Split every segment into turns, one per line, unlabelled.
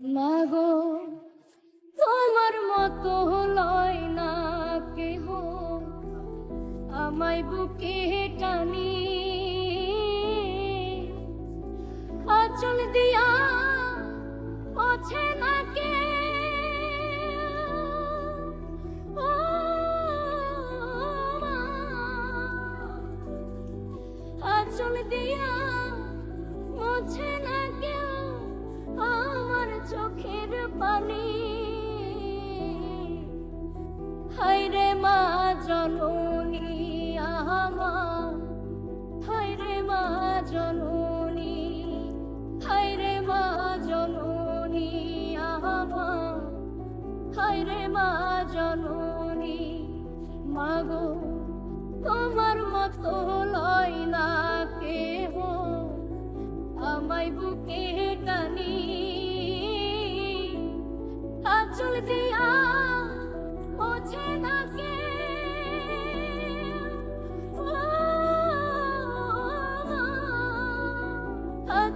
মাগো তোমার মতো লয় না কেহ। আমায় বুকে টানি জননী হায়রে মা হায়রে মা হায়রে মা মাগো তোমার মতো বুকে টানি আচল দিয়া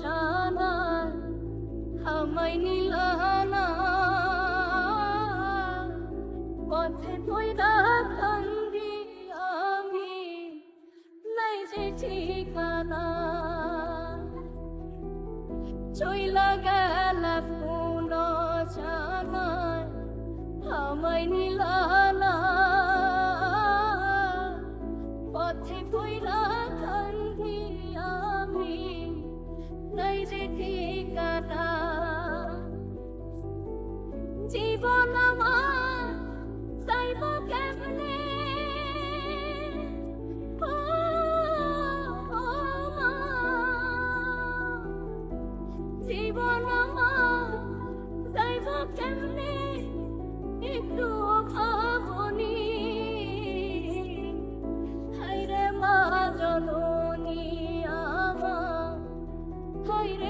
জানা আমায় নিলানা, পথে কইরা কান্দি আমি, নাই যে ঠিকানা। চইলা গেল কোন জানায় আমায় নিলানা, পথে কান্দি আমি। নাই যে ঠিকানা জীবন আমার চাইব কেমনে। জীবন আমার চাইব কেমনে kayre